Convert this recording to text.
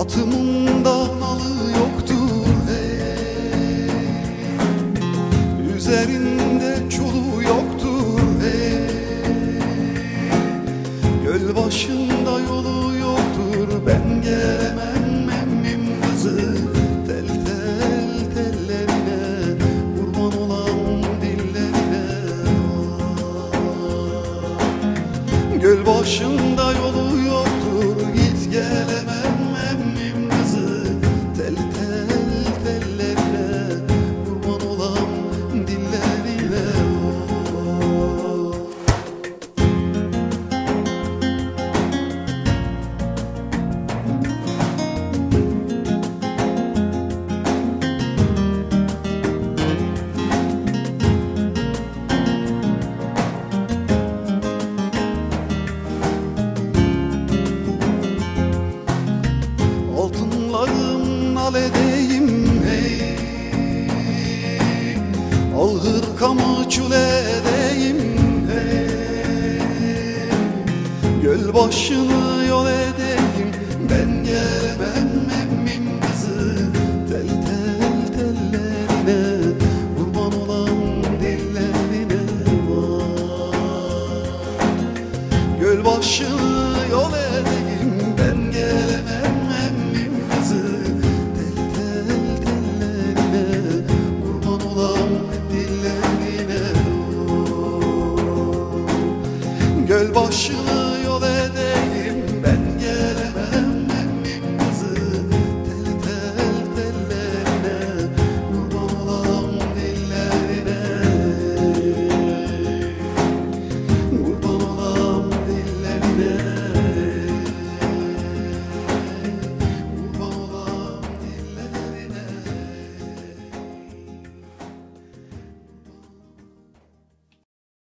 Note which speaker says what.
Speaker 1: Atımın da malı yoktur hey. Üzerinde çulu yoktur hey. Göl başında yolu yoktur ben gelemem memnim Tel tel tellerine kurban olan dillerine Göl başında yarım al edeyim hey. Al hırkamı çül edeyim hey. Göl başını